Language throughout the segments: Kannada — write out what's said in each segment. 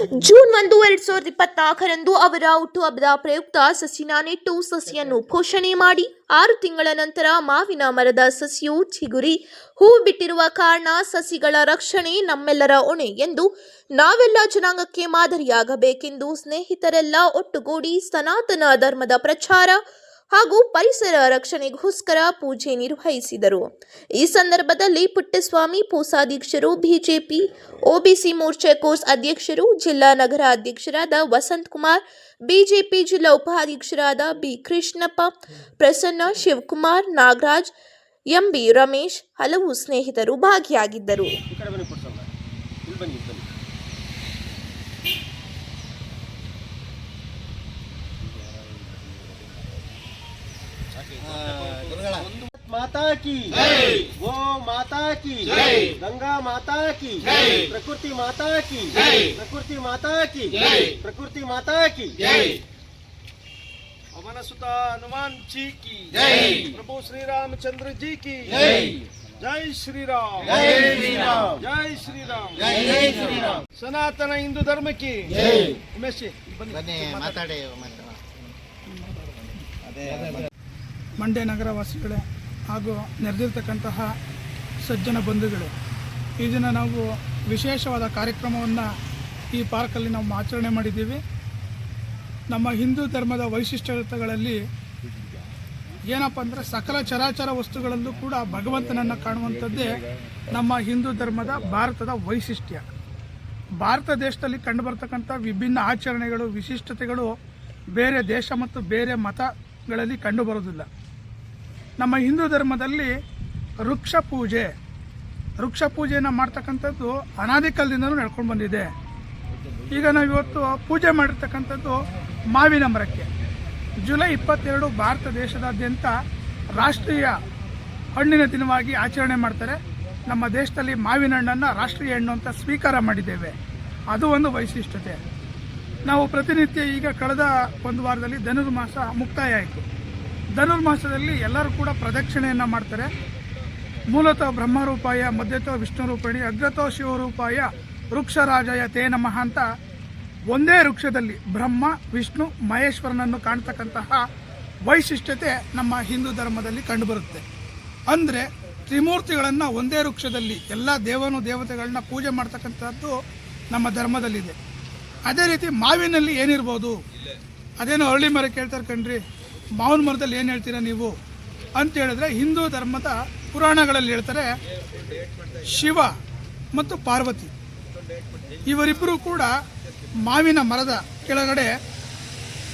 ಜೂನ್ ಒಂದು, ಎರಡ್ ಸಾವಿರದ ಇಪ್ಪತ್ನಾಲ್ಕರಂದು ಅವರ ಹುಟ್ಟುಹಬ್ಬದ ಪ್ರಯುಕ್ತ ಸಸಿನ ನೆಟ್ಟು ಸಸಿಯನ್ನು ಪೋಷಣೆ ಮಾಡಿ ಆರು ತಿಂಗಳ ನಂತರ ಮಾವಿನ ಮರದ ಸಸಿಯು ಚಿಗುರಿ ಹೂ ಬಿಟ್ಟಿರುವ ಕಾರಣ ಸಸಿಗಳ ರಕ್ಷಣೆ ನಮ್ಮೆಲ್ಲರ ಹೊಣೆ ಎಂದು ನಾವೆಲ್ಲ ಜನಾಂಗಕ್ಕೆ ಮಾದರಿಯಾಗಬೇಕೆಂದು ಸ್ನೇಹಿತರೆಲ್ಲ ಒಟ್ಟುಗೂಡಿ ಸನಾತನ ಧರ್ಮದ ಪ್ರಚಾರ ಹಾಗೂ ಪರಿಸರ ರಕ್ಷಣೆಗೋಸ್ಕರ ಪೂಜೆ ನಿರ್ವಹಿಸಿದರು. ಈ ಸಂದರ್ಭದಲ್ಲಿ ಪುಟ್ಟಸ್ವಾಮಿ, ಪೂಸಾಧ್ಯಕ್ಷರು, ಬಿಜೆಪಿ, ಒಬಿಸಿ ಮೋರ್ಚಾ ಕೋರ್ಸ್ ಅಧ್ಯಕ್ಷರು, ಜಿಲ್ಲಾ ನಗರ ಅಧ್ಯಕ್ಷರಾದ ವಸಂತ್ ಕುಮಾರ್, ಬಿಜೆಪಿ ಜಿಲ್ಲಾ ಉಪಾಧ್ಯಕ್ಷರಾದ ಬಿ ಕೃಷ್ಣಪ್ಪ, ಪ್ರಸನ್ನ ಶಿವಕುಮಾರ್, ನಾಗರಾಜ್, ಎಂಬಿ ರಮೇಶ್ ಹಲವು ಸ್ನೇಹಿತರು ಭಾಗಿಯಾಗಿದ್ದರು. की गो माता की गंगा माता की प्रकृति माता की प्रकृति माता की प्रकृति माता की पवन सुता हनुमान जी की प्रभु श्री रामचंद्र जी की जय श्री राम जय श्री राम जय श्री राम जय श्री राम ಸನಾತನ ಹಿಂದೂ ಧರ್ಮ की ಉಮೇಶ್ ಜಿ, ಬನ್ನಿ. ಬನ್ನಿ ಮಾತಾಡಿ ಮಾತಾಡ ಮಂಡ್ಯ ನಗರ ವಾಸಿಗಳೇ ಹಾಗೂ ನೆರೆದಿರ್ತಕ್ಕಂತಹ ಸಜ್ಜನ ಬಂಧುಗಳು. ಈ ದಿನ ನಾವು ವಿಶೇಷವಾದ ಕಾರ್ಯಕ್ರಮವನ್ನು ಈ ಪಾರ್ಕಲ್ಲಿ ನಾವು ಆಚರಣೆ ಮಾಡಿದ್ದೀವಿ. ನಮ್ಮ ಹಿಂದೂ ಧರ್ಮದ ವೈಶಿಷ್ಟ್ಯತೆಗಳಲ್ಲಿ ಏನಪ್ಪ ಅಂದರೆ ಸಕಲ ಚರಾಚರ ವಸ್ತುಗಳಲ್ಲೂ ಕೂಡ ಭಗವಂತನನ್ನು ಕಾಣುವಂಥದ್ದೇ ನಮ್ಮ ಹಿಂದೂ ಧರ್ಮದ ಭಾರತದ ವೈಶಿಷ್ಟ್ಯ. ಭಾರತ ದೇಶದಲ್ಲಿ ಕಂಡುಬರ್ತಕ್ಕಂಥ ವಿಭಿನ್ನ ಆಚರಣೆಗಳು, ವಿಶಿಷ್ಟತೆಗಳು ಬೇರೆ ದೇಶ ಮತ್ತು ಬೇರೆ ಮತಗಳಲ್ಲಿ ಕಂಡುಬರೋದಿಲ್ಲ ನಮ್ಮ ಹಿಂದೂ ಧರ್ಮದಲ್ಲಿ ವೃಕ್ಷ ಪೂಜೆ. ವೃಕ್ಷ ಪೂಜೆಯನ್ನು ಮಾಡ್ತಕ್ಕಂಥದ್ದು ಅನಾದಿ ಕಾಲದಿಂದಲೂ ನಡ್ಕೊಂಡು ಬಂದಿದೆ. ಈಗ ನಾವು ಇವತ್ತು ಪೂಜೆ ಮಾಡಿರ್ತಕ್ಕಂಥದ್ದು ಮಾವಿನ ಮರಕ್ಕೆ. ಜುಲೈ ಇಪ್ಪತ್ತೆರಡು ಭಾರತ ದೇಶದಾದ್ಯಂತ ರಾಷ್ಟ್ರೀಯ ಹಣ್ಣಿನ ದಿನವಾಗಿ ಆಚರಣೆ ಮಾಡ್ತಾರೆ. ನಮ್ಮ ದೇಶದಲ್ಲಿ ಮಾವಿನ ಹಣ್ಣನ್ನು ರಾಷ್ಟ್ರೀಯ ಹಣ್ಣು ಅಂತ ಸ್ವೀಕಾರ ಮಾಡಿದ್ದೇವೆ. ಅದು ಒಂದು ವೈಶಿಷ್ಟ್ಯತೆ. ನಾವು ಪ್ರತಿನಿತ್ಯ ಈಗ ಕಳೆದ ಒಂದು ವಾರದಲ್ಲಿ ಧನುರ್ಮಾಸ ಮುಕ್ತಾಯ ಆಯಿತು. ಧನುರ್ಮಾಸದಲ್ಲಿ ಎಲ್ಲರೂ ಕೂಡ ಪ್ರದಕ್ಷಿಣೆಯನ್ನು ಮಾಡ್ತಾರೆ. ಮೂಲತಃ ಬ್ರಹ್ಮರೂಪಾಯ, ಮಧ್ಯತೋ ವಿಷ್ಣು ರೂಪಿಣಿ ಅಗ್ರತೋ ಶಿವರೂಪಾಯ, ವೃಕ್ಷರಾಜಯ ತೇ ನಮಃ ಅಂತ ಒಂದೇ ವೃಕ್ಷದಲ್ಲಿ ಬ್ರಹ್ಮ, ವಿಷ್ಣು, ಮಹೇಶ್ವರನನ್ನು ಕಾಣ್ತಕ್ಕಂತಹ ವೈಶಿಷ್ಟ್ಯತೆ ನಮ್ಮ ಹಿಂದೂ ಧರ್ಮದಲ್ಲಿ ಕಂಡುಬರುತ್ತೆ. ಅಂದರೆ ತ್ರಿಮೂರ್ತಿಗಳನ್ನು ಒಂದೇ ವೃಕ್ಷದಲ್ಲಿ ಎಲ್ಲ ದೇವನು ದೇವತೆಗಳನ್ನ ಪೂಜೆ ಮಾಡ್ತಕ್ಕಂಥದ್ದು ನಮ್ಮ ಧರ್ಮದಲ್ಲಿದೆ. ಅದೇ ರೀತಿ ಮಾವಿನಲ್ಲಿ ಏನಿರ್ಬೋದು? ಅದೇನೋ ಅರಳಿ ಮರ ಕೇಳ್ತಾರೆ ಕಣ್ರಿ. ಮಾವಿನ ಮರದಲ್ಲಿ ಏನು ಹೇಳ್ತೀರಾ ನೀವು? ಅಂತ ಹೇಳಿದ್ರೆ ಹಿಂದೂ ಧರ್ಮದ ಪುರಾಣಗಳಲ್ಲಿ ಹೇಳ್ತಾರೆ, ಶಿವ ಮತ್ತು ಪಾರ್ವತಿ. ಇವರಿಬ್ಬರು ಕೂಡ ಮಾವಿನ ಮರದ ಕೆಳಗಡೆ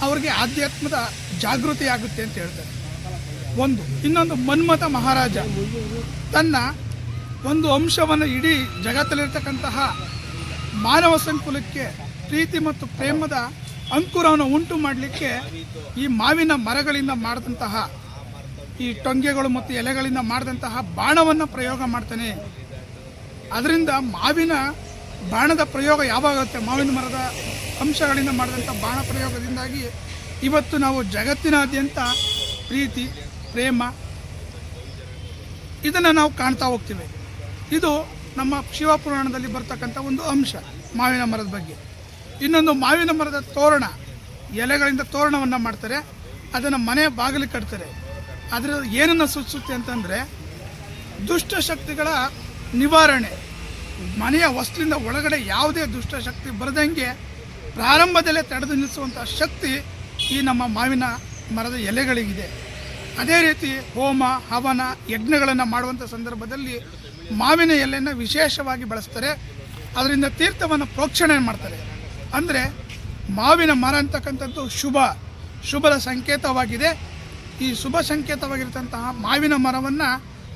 ಅವರಿಗೆ ಆಧ್ಯಾತ್ಮದ ಜಾಗೃತಿ ಆಗುತ್ತೆ ಅಂತ ಹೇಳ್ತಾರೆ. ಒಂದು. ಇನ್ನೊಂದು ಮನ್ಮಥ ಮಹಾರಾಜ. ತನ್ನ ಒಂದು ಅಂಶವನ್ನು ಇಡೀ ಜಗತ್ತಲ್ಲಿರ್ತಕ್ಕಂತಹ ಮಾನವ ಸಂಕುಲಕ್ಕೆ ಪ್ರೀತಿ ಮತ್ತು ಪ್ರೇಮದ ಅಂಕುರವನ್ನು ಉಂಟು ಮಾಡಲಿಕ್ಕೆ ಈ ಮಾವಿನ ಮರಗಳಿಂದ ಮಾಡಿದಂತಹ ಈ ಟೊಂಗೆಗಳು ಮತ್ತು ಎಲೆಗಳಿಂದ ಮಾಡಿದಂತಹ ಬಾಣವನ್ನು ಪ್ರಯೋಗ ಮಾಡ್ತಾನೆ. ಅದರಿಂದ ಮಾವಿನ ಬಾಣದ ಪ್ರಯೋಗ ಯಾವಾಗುತ್ತೆ? ಮಾವಿನ ಮರದ ಅಂಶಗಳಿಂದ ಮಾಡಿದಂಥ ಬಾಣ ಪ್ರಯೋಗದಿಂದಾಗಿ ಇವತ್ತು ನಾವು ಜಗತ್ತಿನಾದ್ಯಂತ ಪ್ರೀತಿ, ಪ್ರೇಮ ಇದನ್ನು ನಾವು ಕಾಣ್ತಾ ಹೋಗ್ತೀವಿ. ಇದು ನಮ್ಮ ಶಿವಪುರಾಣದಲ್ಲಿ ಬರ್ತಕ್ಕಂಥ ಒಂದು ಅಂಶ ಮಾವಿನ ಮರದ ಬಗ್ಗೆ. ಇನ್ನೊಂದು ಮಾವಿನ ಮರದ ತೋರಣ, ಎಲೆಗಳಿಂದ ತೋರಣವನ್ನು ಮಾಡ್ತಾರೆ. ಅದನ್ನು ಮನೆ ಬಾಗಿಲು ಕಟ್ತಾರೆ. ಅದರ ಏನನ್ನು ಸೂಚಿಸುತ್ತೆ ಅಂತಂದರೆ ದುಷ್ಟಶಕ್ತಿಗಳ ನಿವಾರಣೆ. ಮನೆಯ ವಸ್ತುವಿನ ಒಳಗಡೆ ಯಾವುದೇ ದುಷ್ಟಶಕ್ತಿ ಬರದಂಗೆ ಪ್ರಾರಂಭದಲ್ಲೇ ತಡೆದು ನಿಲ್ಲಿಸುವಂಥ ಶಕ್ತಿ ಈ ನಮ್ಮ ಮಾವಿನ ಮರದ ಎಲೆಗಳಿಗಿದೆ. ಅದೇ ರೀತಿ ಹೋಮ, ಹವನ, ಯಜ್ಞಗಳನ್ನು ಮಾಡುವಂಥ ಸಂದರ್ಭದಲ್ಲಿ ಮಾವಿನ ಎಲೆಯನ್ನು ವಿಶೇಷವಾಗಿ ಬಳಸ್ತಾರೆ. ಅದರಿಂದ ತೀರ್ಥವನ್ನು ಪ್ರೋಕ್ಷಣೆ ಮಾಡ್ತಾರೆ. ಅಂದರೆ ಮಾವಿನ ಮರ ಅಂತಕ್ಕಂಥದ್ದು ಶುಭ, ಶುಭದ ಸಂಕೇತವಾಗಿದೆ. ಈ ಶುಭ ಸಂಕೇತವಾಗಿರ್ತಂತಹ ಮಾವಿನ ಮರವನ್ನು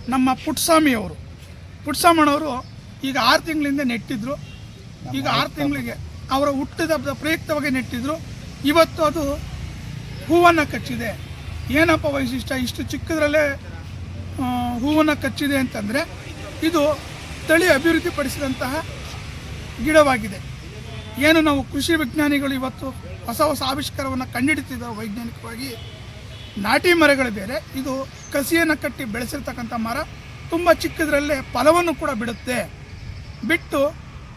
ನಮ್ಮ ಪುಟ್ಸ್ವಾಮಿಯವರು, ಪುಟ್ಸ್ವಾಮಣ್ಣವರು ಈಗ ಆರು ತಿಂಗಳಿಂದ ನೆಟ್ಟಿದ್ರು. ಈಗ ಆರು ತಿಂಗಳಿಗೆ ಅವರ ಹುಟ್ಟಿದ ಪ್ರಯುಕ್ತವಾಗಿ ನೆಟ್ಟಿದ್ರು. ಇವತ್ತು ಅದು ಹೂವನ್ನು ಕಚ್ಚಿದೆ. ಏನಪ್ಪ ವೈಶಿಷ್ಟ್ಯ? ಇಷ್ಟು ಚಿಕ್ಕದ್ರಲ್ಲೇ ಹೂವನ್ನು ಕಚ್ಚಿದೆ ಅಂತಂದರೆ ಇದು ತಳಿ ಅಭಿವೃದ್ಧಿಪಡಿಸಿದಂತಹ ಗಿಡವಾಗಿದೆ. ಏನು ನಾವು ಕೃಷಿ ವಿಜ್ಞಾನಿಗಳು ಇವತ್ತು ಹೊಸ ಹೊಸ ಆವಿಷ್ಕಾರವನ್ನು ಕಂಡುಹಿಡಿತಿದ್ದಾರೆ ವೈಜ್ಞಾನಿಕವಾಗಿ? ನಾಟಿ ಮರಗಳು ಬೇರೆ, ಇದು ಕಸಿಯನ್ನು ಕಟ್ಟಿ ಬೆಳೆಸಿರ್ತಕ್ಕಂಥ ಮರ, ತುಂಬ ಚಿಕ್ಕದರಲ್ಲೇ ಫಲವನ್ನು ಕೂಡ ಬಿಡುತ್ತೆ. ಬಿಟ್ಟು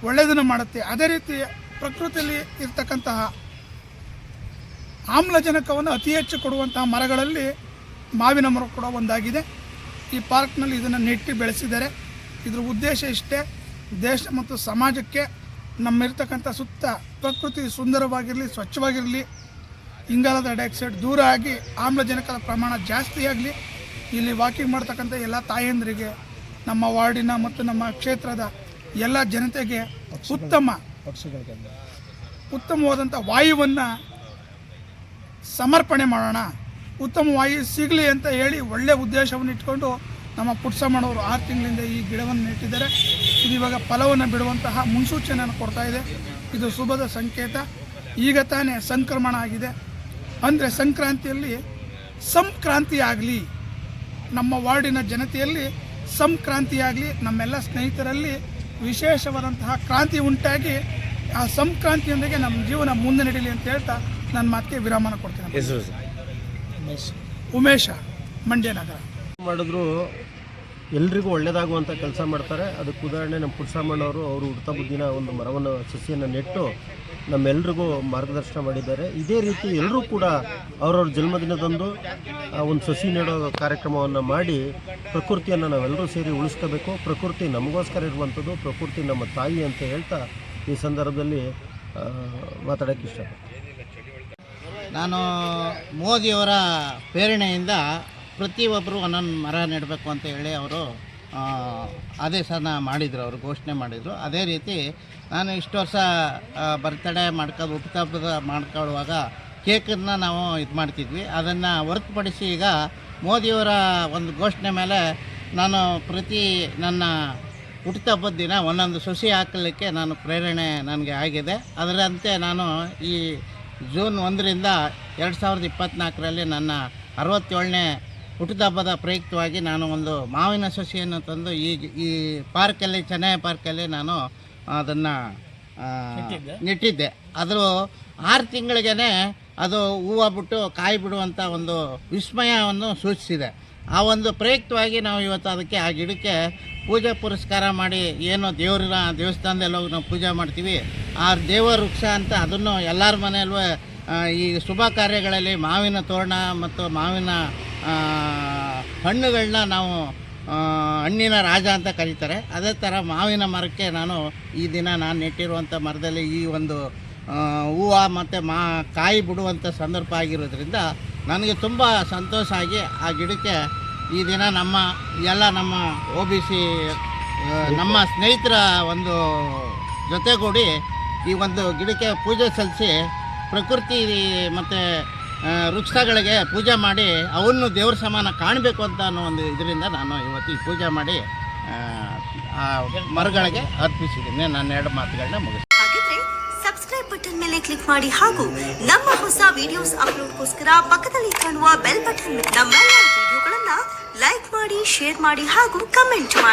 ಒಳ್ಳೆಯದನ್ನು ಮಾಡುತ್ತೆ. ಅದೇ ರೀತಿ ಪ್ರಕೃತಿಯಲ್ಲಿ ಇರ್ತಕ್ಕಂತಹ ಆಮ್ಲಜನಕವನ್ನು ಅತಿ ಹೆಚ್ಚು ಕೊಡುವಂತಹ ಮರಗಳಲ್ಲಿ ಮಾವಿನ ಮರ ಕೂಡ ಒಂದಾಗಿದೆ. ಈ ಪಾರ್ಕ್ನಲ್ಲಿ ಇದನ್ನು ನೆಟ್ಟಿ ಬೆಳೆಸಿದ್ದಾರೆ. ಇದರ ಉದ್ದೇಶ ಇಷ್ಟೇ. ದೇಶ ಮತ್ತು ಸಮಾಜಕ್ಕೆ ನಮ್ಮಿರ್ತಕ್ಕಂಥ ಸುತ್ತ ಪ್ರಕೃತಿ ಸುಂದರವಾಗಿರಲಿ, ಸ್ವಚ್ಛವಾಗಿರಲಿ, ಇಂಗಾಲದ ಡೈಆಕ್ಸೈಡ್ ದೂರ ಆಗಿ ಆಮ್ಲಜನಕದ ಪ್ರಮಾಣ ಜಾಸ್ತಿ ಆಗಲಿ, ಇಲ್ಲಿ ವಾಕಿಂಗ್ ಮಾಡ್ತಕ್ಕಂಥ ಎಲ್ಲ ತಾಯಂದರಿಗೆ, ನಮ್ಮ ವಾರ್ಡಿನ ಮತ್ತು ನಮ್ಮ ಕ್ಷೇತ್ರದ ಎಲ್ಲ ಜನತೆಗೆ ಉತ್ತಮ ಉತ್ತಮವಾದಂಥ ವಾಯುವನ್ನು ಸಮರ್ಪಣೆ ಮಾಡೋಣ. ಉತ್ತಮ ವಾಯು ಸಿಗಲಿ ಅಂತ ಹೇಳಿ ಒಳ್ಳೆಯ ಉದ್ದೇಶವನ್ನು ಇಟ್ಕೊಂಡು ನಮ್ಮ ಪುಟ್ಸಮ್ಮನವರು ಆರು ತಿಂಗಳಿಂದ ಈ ಗಿಡವನ್ನು ನೆಟ್ಟಿದ್ದಾರೆ. ಇದು ಇವಾಗ ಫಲವನ್ನು ಬಿಡುವಂತಹ ಮುನ್ಸೂಚನೆಯನ್ನು ಕೊಡ್ತಾ ಇದೆ. ಇದು ಶುಭದ ಸಂಕೇತ. ಈಗ ತಾನೇ ಸಂಕ್ರಮಣ ಆಗಿದೆ. ಅಂದರೆ ಸಂಕ್ರಾಂತಿಯಲ್ಲಿ ಸಂಕ್ರಾಂತಿ ಆಗಲಿ ನಮ್ಮ ವಾರ್ಡಿನ ಜನತೆಯಲ್ಲಿ ಸಂಕ್ರಾಂತಿಯಾಗಲಿ ನಮ್ಮೆಲ್ಲ ಸ್ನೇಹಿತರಲ್ಲಿ ವಿಶೇಷವಾದಂತಹ ಕ್ರಾಂತಿ ಉಂಟಾಗಿ ಆ ಸಂಕ್ರಾಂತಿಯೊಂದಿಗೆ ನಮ್ಮ ಜೀವನ ಮುಂದೆ ನಡೀಲಿ ಅಂತ ಹೇಳ್ತಾ ನನ್ನ ಮಾತಿಗೆ ವಿರಾಮನ ಕೊಡ್ತೀನಿ. ಉಮೇಶ ಮಂಡ್ಯ ನಗರ. ಮಾಡಿದ್ರು ಎಲ್ರಿಗೂ ಒಳ್ಳೇದಾಗುವಂಥ ಕೆಲಸ ಮಾಡ್ತಾರೆ. ಅದಕ್ಕೆ ಉದಾಹರಣೆ ನಮ್ಮ ಪುರುಷಮ್ಮನವರು ಅವರು ಹುಡ್ತಾ ಬುದ್ದಿನ ಒಂದು ಮರವನ್ನು, ಸಸಿಯನ್ನು ನೆಟ್ಟು ನಮ್ಮೆಲ್ರಿಗೂ ಮಾರ್ಗದರ್ಶನ ಮಾಡಿದ್ದಾರೆ. ಇದೇ ರೀತಿ ಎಲ್ಲರೂ ಕೂಡ ಅವರವ್ರ ಜನ್ಮದಿನದಂದು ಒಂದು ಸಸಿ ನೆಡೋ ಕಾರ್ಯಕ್ರಮವನ್ನು ಮಾಡಿ ಪ್ರಕೃತಿಯನ್ನು ನಾವೆಲ್ಲರೂ ಸೇರಿ ಉಳಿಸ್ಕೋಬೇಕು. ಪ್ರಕೃತಿ ನಮಗೋಸ್ಕರ ಇರುವಂಥದ್ದು, ಪ್ರಕೃತಿ ನಮ್ಮ ತಾಯಿ ಅಂತ ಹೇಳ್ತಾ ಈ ಸಂದರ್ಭದಲ್ಲಿ ಮಾತಾಡೋಕ್ಕೆ ಇಷ್ಟಪಡ್ತೀನಿ. ನಾನು ಮೋದಿಯವರ ಪ್ರೇರಣೆಯಿಂದ ಪ್ರತಿಯೊಬ್ಬರು ಒಂದೊಂದು ಮರ ನೆಡಬೇಕು ಅಂತ ಹೇಳಿ ಅವರು ಆದೇಶನ ಮಾಡಿದರು, ಅವರು ಘೋಷಣೆ ಮಾಡಿದರು. ಅದೇ ರೀತಿ ನಾನು ಇಷ್ಟು ವರ್ಷ ಬರ್ತಡೇ ಮಾಡ್ಕೊಂಡು ಹುಟ್ಟುಹಬ್ಬದ ಮಾಡ್ಕೊಳ್ಳುವಾಗ ಕೇಕನ್ನು ನಾವು ಇದು ಮಾಡ್ತಿದ್ವಿ. ಅದನ್ನು ಹೊರತುಪಡಿಸಿ ಈಗ ಮೋದಿಯವರ ಒಂದು ಘೋಷಣೆ ಮೇಲೆ ನಾನು ಪ್ರತಿ ನನ್ನ ಹುಟ್ಟುಹಬ್ಬದ ದಿನ ಒಂದೊಂದು ಸಸಿ ಹಾಕಲಿಕ್ಕೆ ನಾನು ಪ್ರೇರಣೆ ನನಗೆ ಆಗಿದೆ. ಅದರಂತೆ ನಾನು ಈ ಜೂನ್ ಒಂದರಿಂದ ಎರಡು ಸಾವಿರದ ಇಪ್ಪತ್ತ್ನಾಲ್ಕರಲ್ಲಿ ನನ್ನ ಅರವತ್ತೇಳನೇ ಹುಟ್ಟುಹಬ್ಬದ ಪ್ರಯುಕ್ತವಾಗಿ ನಾನು ಒಂದು ಮಾವಿನ ಸಸಿಯನ್ನು ತಂದು ಈ ಈ ಪಾರ್ಕಲ್ಲಿ ಚೆನ್ನೈ ಪಾರ್ಕಲ್ಲಿ ನಾನು ಅದನ್ನು ನೆಟ್ಟಿದ್ದೆ. ಅದು ಆರು ತಿಂಗಳಿಗೇ ಅದು ಹೂವು ಬಿಟ್ಟು ಕಾಯಿ ಬಿಡುವಂಥ ಒಂದು ವಿಸ್ಮಯವನ್ನು ಸೂಚಿಸಿದೆ. ಆ ಒಂದು ಪ್ರಯುಕ್ತವಾಗಿ ನಾವು ಇವತ್ತು ಅದಕ್ಕೆ ಆ ಗಿಡಕ್ಕೆ ಪೂಜೆ ಪುರಸ್ಕಾರ ಮಾಡಿ ಏನು ದೇವರಿನ ದೇವಸ್ಥಾನದಲ್ಲಿ ಹೋಗಿ ನಾವು ಪೂಜೆ ಮಾಡ್ತೀವಿ. ಆ ದೇವರ ವೃಕ್ಷ ಅಂತ ಅದನ್ನು ಎಲ್ಲರ ಮನೆಯಲ್ಲೂ ಈ ಶುಭ ಕಾರ್ಯಗಳಲ್ಲಿ ಮಾವಿನ ತೋರಣ ಮತ್ತು ಮಾವಿನ ಹಣ್ಣುಗಳನ್ನ ನಾವು ಹಣ್ಣಿನ ರಾಜ ಅಂತ ಕರೀತಾರೆ. ಅದೇ ಥರ ಮಾವಿನ ಮರಕ್ಕೆ ನಾನು ಈ ದಿನ ನಾನು ನೆಟ್ಟಿರುವಂಥ ಮರದಲ್ಲಿ ಈ ಒಂದು ಹೂವು ಮತ್ತು ಮಾ, ಕಾಯಿ ಬಿಡುವಂಥ ಸಂದರ್ಭ ಆಗಿರೋದ್ರಿಂದ ನನಗೆ ತುಂಬ ಸಂತೋಷ ಆಗಿ ಆ ಗಿಡಕ್ಕೆ ಈ ದಿನ ನಮ್ಮ, ಎಲ್ಲ ನಮ್ಮ ಒ ಬಿ ನಮ್ಮ ಸ್ನೇಹಿತರ ಒಂದು ಜೊತೆಗೂಡಿ ಈ ಒಂದು ಗಿಡಕ್ಕೆ ಪೂಜೆ ಸಲ್ಲಿಸಿ ಪ್ರಕೃತಿ ಮತ್ತು ವೃಕ್ಷಗಳಿಗೆ ಪೂಜೆ ಮಾಡಿ ಅವನ್ನು ದೇವ್ರ ಸಮಾನ ಕಾಣಬೇಕು ಅಂತ ಅನ್ನೋ ಒಂದು ಇದರಿಂದ ನಾನು ಇವತ್ತು ಈ ಪೂಜೆ ಮಾಡಿ ಆ, ಮರಗಳಿಗೆ ಅರ್ಪಿಸಿದ್ದೀನಿ. ನನ್ನ ಎರಡು ಮಾತುಗಳನ್ನ ಮುಗಿಸ್ತೀನಿ. ಸಬ್ಸ್ಕ್ರೈಬ್ ಬಟನ್ ಮೇಲೆ ಕ್ಲಿಕ್ ಮಾಡಿ ಹಾಗೂ ನಮ್ಮ ಹೊಸ ವಿಡಿಯೋಸ್ ಅಪ್ಲೋಡ್ಗೋಸ್ಕರ ಪಕ್ಕದಲ್ಲಿ ಕಾಣುವ ಬೆಲ್ ಬಟನ್ ನಮ್ಮೆಲ್ಲ ವಿಡಿಯೋಗಳನ್ನ ಲೈಕ್ ಮಾಡಿ ಶೇರ್ ಮಾಡಿ ಹಾಗೂ ಕಮೆಂಟ್ ಮಾಡಿ.